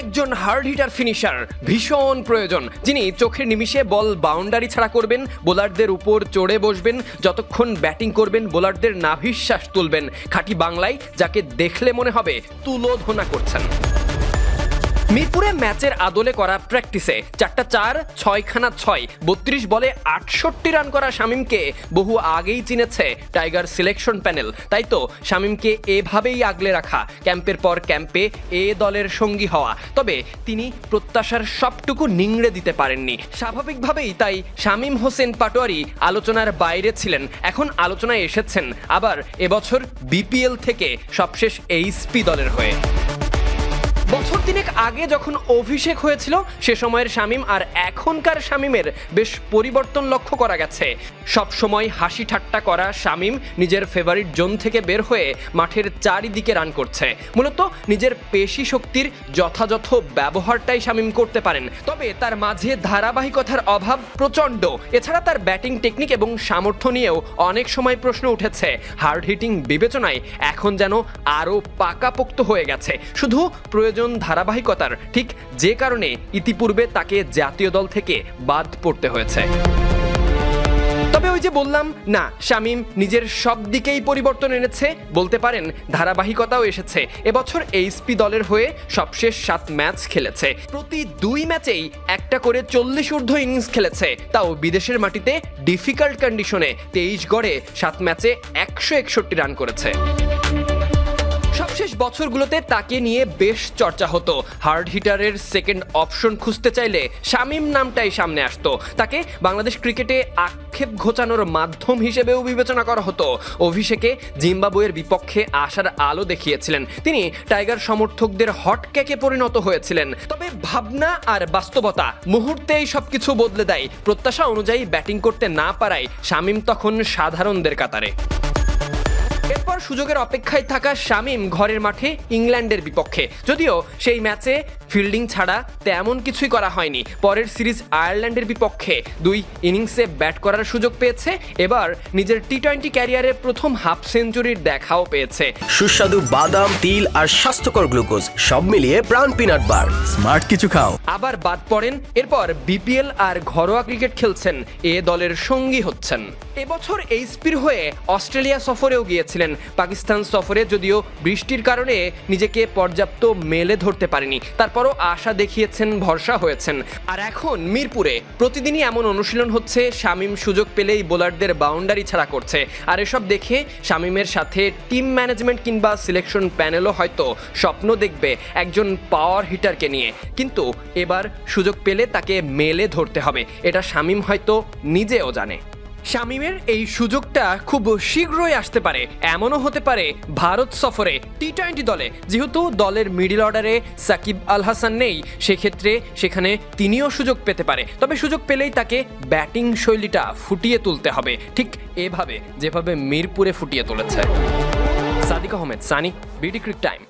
একজন hard hitter finisher ভীষণ প্রয়োজন, যিনি চোখের নিমিষে বল বাউন্ডারি ছাড়া করবেন বোলারদের উপর চড়ে বসবেন, যতক্ষণ ব্যাটিং করবেন বোলারদের নাভিশ্বাস তুলবেন। খাঁটি বাংলায় যাকে দেখলে মনে হবে, তুলোধনা করছেন। মিরপুরে ম্যাচের আদলে করা প্র্যাকটিসে চারটা চার, ছয়খানা ছয়, বত্রিশ বলে আটষট্টি রান করা শামিমকে বহু আগেই চিনেছে টাইগার সিলেকশন প্যানেল। তাই তো শামিমকে এভাবেই আগলে রাখা, ক্যাম্পের পর ক্যাম্পে এ দলের সঙ্গী হওয়া। তবে তিনি প্রত্যাশার সবটুকু নিংড়ে দিতে পারেননি। স্বাভাবিকভাবেই তাই শামিম হোসেন পাটোয়ারি আলোচনার বাইরে ছিলেন। এখন আলোচনায় এসেছেন আবার এবছর বিপিএল থেকে সবশেষ এইচপি দলের হয়ে। বছর তিনেক আগে যখন অভিষেক হয়েছিল, সে সময়ের শামীম আর এখনকার শামীমের বেশ পরিবর্তন লক্ষ্য করা গেছে। সব সময় হাসি ঠাট্টা করা শামীম নিজের ফেভারিট জোন থেকে বের হয়ে মাঠের চারিদিকে রান করছে। মূলত নিজের পেশি শক্তির যথাযথ ব্যবহারটাই শামীম করতে পারেন। তবে তার মাঝে ধারাবাহিকতার অভাব প্রচণ্ড। এছাড়া তার ব্যাটিং টেকনিক এবং সামর্থ্য নিয়েও অনেক সময় প্রশ্ন উঠেছে। হার্ড হিটিং বিবেচনায় এখন যেন আরও পাকাপোক্ত হয়ে গেছে। শুধু প্রয়োজন ধারাবাহিকতার ঠিক যে কারণে ইতিপূর্বে তাকে জাতীয় দল থেকে বাদ পড়তে হয়েছে। তবে ওই যে বললাম, না, শামিম নিজের সব দিকেই পরিবর্তন এনেছে বলতে পারেন ধারাবাহিকতাও এসেছে। এবছর এইচপি দলের হয়ে সবশেষ সাত ম্যাচ খেলেছে। প্রতি দুই ম্যাচেই একটা করে চল্লিশ ঊর্ধ্ব ইনিংস খেলেছে। তাও বিদেশের মাটিতে ডিফিকাল্ট কন্ডিশনে তেইশ গড়ে সাত ম্যাচে একশো একষট্টি রান করেছে। সবশেষ বছরগুলোতে তাকে নিয়ে বেশ চর্চা হতো। হার্ড হিটারের সেকেন্ড অপশন খুঁজতে চাইলে শামিম নামটাই সামনে আসতো। তাকে বাংলাদেশ ক্রিকেটে আক্ষেপ ঘোচানোর মাধ্যম হিসেবেও বিবেচনা করা হতো। অভিষেকে জিম্বাবুয়ের বিপক্ষে আসার আলো দেখিয়েছিলেন। তিনি টাইগার সমর্থকদের হটক্যাকে পরিণত হয়েছিলেন। তবে ভাবনা আর বাস্তবতা মুহূর্তেই সবকিছু বদলে দেয়। প্রত্যাশা অনুযায়ী ব্যাটিং করতে না পারায় শামিম তখন সাধারণদের কাতারে। এরপর সুযোগের অপেক্ষায় থাকা শামিম ঘরের মাঠে ইংল্যান্ডের বিপক্ষে। যদিও সেই ম্যাচে ফিল্ডিং ছাড়া তেমন কিছুই করা হয়নি। পরের সিরিজ আয়ারল্যান্ডের বিপক্ষে দুই ইনিংসে ব্যাট করার সুযোগ পেয়েছে এবার নিজের টি টোয়েন্টি ক্যারিয়ারের প্রথম হাফ সেঞ্চুরির দেখাও পেয়েছে। সুস্বাদু বাদাম তিল আর স্বাস্থ্যকর গ্লুকোজ সব মিলিয়ে প্রাণ পিনাট বার। স্মার্ট কিছু খাও। আবার বাদ পড়েন এরপর বিপিএল আর ঘরোয়া ক্রিকেট খেলছেন এ দলের সঙ্গী হচ্ছেন। এবছর এইচপির হয়ে অস্ট্রেলিয়া সফরেও গিয়েছিলেন। পাকিস্তান সফরে যদিও বৃষ্টির কারণে নিজেকে পর্যাপ্ত মেলে ধরতে পারেনি। তারপরও আশা দেখিয়েছেন, ভরসা হয়েছেন। আর এখন মিরপুরে প্রতিদিনই এমন অনুশীলন হচ্ছে, শামিম সুযোগ পেলেই বোলারদের বাউন্ডারি ছাড়া করছে। আর এসব দেখে শামিমের সাথে টিম ম্যানেজমেন্ট কিংবা সিলেকশন প্যানেলও হয়তো স্বপ্ন দেখবে একজন পাওয়ার হিটারকে নিয়ে। কিন্তু এবার সুযোগ পেলে তাকে মেলে ধরতে হবে, এটা শামিম হয়তো নিজেও জানে। শামিমের এই সুযোগটা খুব শীঘ্রই আসতে পারে। এমনও হতে পারে ভারত সফরে টি টোয়েন্টি দলে, যেহেতু দলের মিডিল অর্ডারে সাকিব আল হাসান নেই, সেক্ষেত্রে সেখানে তিনিও সুযোগ পেতে পারে। তবে সুযোগ পেলেই তাকে ব্যাটিং শৈলীটা ফুটিয়ে তুলতে হবে। ঠিক এভাবে, যেভাবে মিরপুরে ফুটিয়ে তুলেছে। Sadiq Ahmed, Sunny, BD cric time.